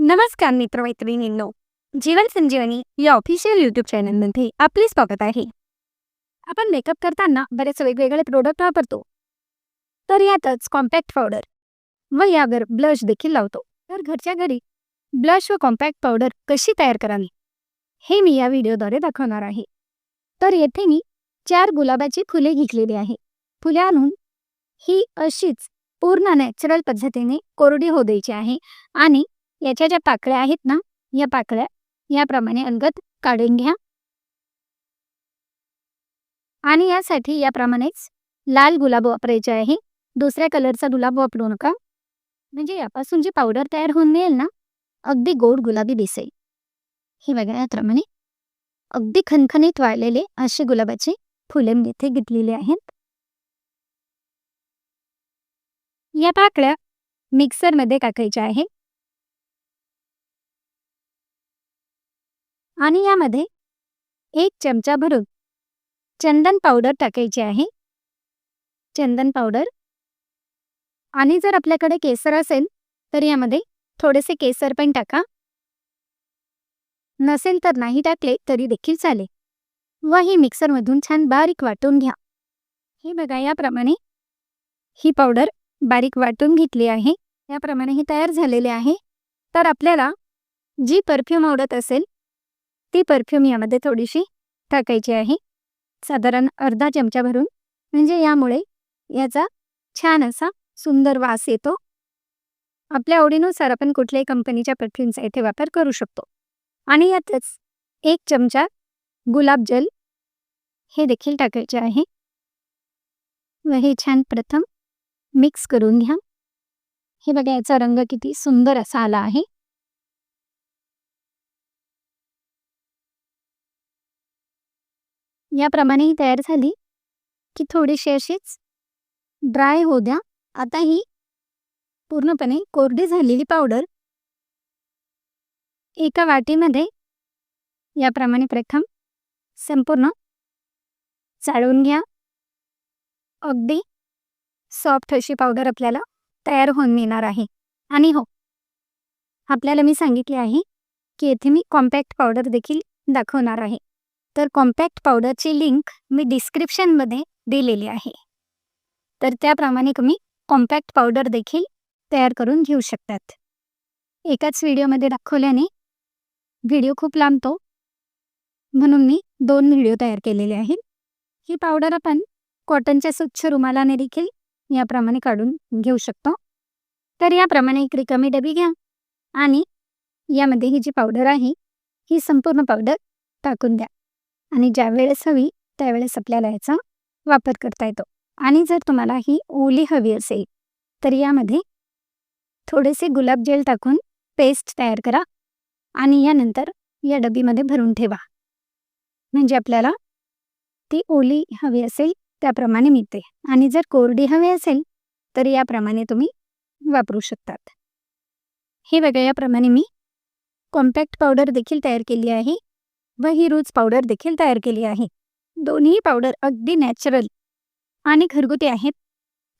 नमस्कार मित्रमैत्रिणींनो जीवन संजीवनी या official YouTube चॅनलमध्ये आपले स्वागत आहे आपण मेकअप करताना बरेच वेगवेगळे प्रोडक्ट वापरतो तर यातच कॉम्पॅक्ट पावडर व यावर ब्लश देखील लावतो तर घरच्या घरी ब्लश व कॉम्पॅक्ट पावडर कशी तयार करावी हे मी या व्हिडिओद्वारे दाखवणार आहे तर येथे मी चार गुलाबाची फुले घेतलेली आहे फुले आणून ही अशीच पूर्ण नॅचरल पद्धतीने कोरडी होऊ द्यायची आहे. आणि याच्या ज्या पाकळ्या आहेत ना या पाकळ्या याप्रमाणे अंगत काढून घ्या. आणि यासाठी याप्रमाणेच लाल गुलाब वापरायचे आहे. दुसऱ्या कलरचा गुलाब वापरू नका. म्हणजे यापासून जी पावडर तयार होऊन मिळेल ना अगदी गोड गुलाबी दिसेल. हे बघा याप्रमाणे अगदी खणखणीत वाळलेले असे गुलाबाचे फुले मी इथे घेतलेले आहेत. या पाकळ्या मिक्सरमध्ये टाकायच्या आहे. आणि यामध्ये एक चमचा भरून चंदन पावडर टाकायची आहे. चंदन पावडर. आणि जर आपल्याकडे केसर असेल तर यामध्ये थोडेसे केसर पण टाका. नसेल तर नाही टाकले तरी देखील चालेल. व ही मिक्सरमधून छान बारीक वाटून घ्या. हे बघा याप्रमाणे ही पावडर बारीक वाटून घेतली आहे. याप्रमाणे हे तयार झालेले आहे. तर आपल्याला जी परफ्यूम आवडत असेल ती परफ्यूम यामध्ये थोडीशी टाकायची आहे. साधारण अर्धा चमचा भरून. म्हणजे यामुळे याचा छान असा सुंदर वास येतो. आपल्या आवडीनुसार आपण कुठल्याही कंपनीच्या परफ्यूमचा इथे वापर करू शकतो. आणि यातच एक चमचा गुलाब जल हे देखील टाकायचे आहे. व हे छान प्रथम मिक्स करून घ्या. हे बघा याचा रंग किती सुंदर असा आला आहे. याप्रमाणे ही तयार झाली की थोडीशी अशीच ड्राय होऊ द्या. आता ही पूर्णपणे कोरडी झालेली पावडर एका वाटीमध्ये याप्रमाणे प्रथम संपूर्ण चाळून घ्या. अगदी सॉफ्ट अशी पावडर आपल्याला तयार होऊन मिळणार आहे. आणि हो आपल्याला मी सांगितले आहे की येथे मी कॉम्पॅक्ट पावडर देखील दाखवणार आहे. तर कॉम्पॅक्ट पावडरची लिंक मी डिस्क्रिप्शनमध्ये दिलेली आहे. तर त्याप्रमाणे तुम्ही कॉम्पॅक्ट पावडर देखील तयार करून घेऊ शकतात. एकाच व्हिडिओमध्ये दाखवल्याने व्हिडिओ खूप लांबतो म्हणून मी दोन व्हिडिओ तयार केलेले आहेत. ही पावडर आपण कॉटनच्या स्वच्छ रुमालाने देखील याप्रमाणे काढून घेऊ शकतो. तर याप्रमाणे एक रिकामी डबी घ्या आणि यामध्ये ही जी पावडर आहे ही संपूर्ण पावडर टाकून द्या. आणि ज्या वेळेस हवी त्यावेळेस आपल्याला याचा वापर करता येतो. आणि जर तुम्हाला ही ओली हवी असेल तर यामध्ये थोडेसे गुलाब जेल टाकून पेस्ट तयार करा आणि यानंतर या डबीमध्ये भरून ठेवा. म्हणजे आपल्याला ती ओली हवी असेल त्याप्रमाणे मिळते. आणि जर कोरडी हवी असेल तर याप्रमाणे तुम्ही वापरू शकतात. हे बघा याप्रमाणे मी कॉम्पॅक्ट पावडर देखील तयार केली आहे व ही रूज पावडर देखील तयार केली आहे. दोन्ही पावडर अगदी नॅचरल आणि घरगुती आहेत.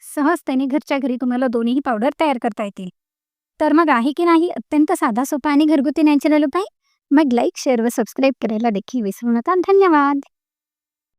सहजतेने घरच्या घरी तुम्हाला दोन्ही पावडर तयार करता येतील. तर मग आहे की नाही? अत्यंत साधा सोपा आणि घरगुती नॅचरल उपाय? मग लाईक शेअर व सबस्क्राईब करायला देखील विसरू नका. धन्यवाद!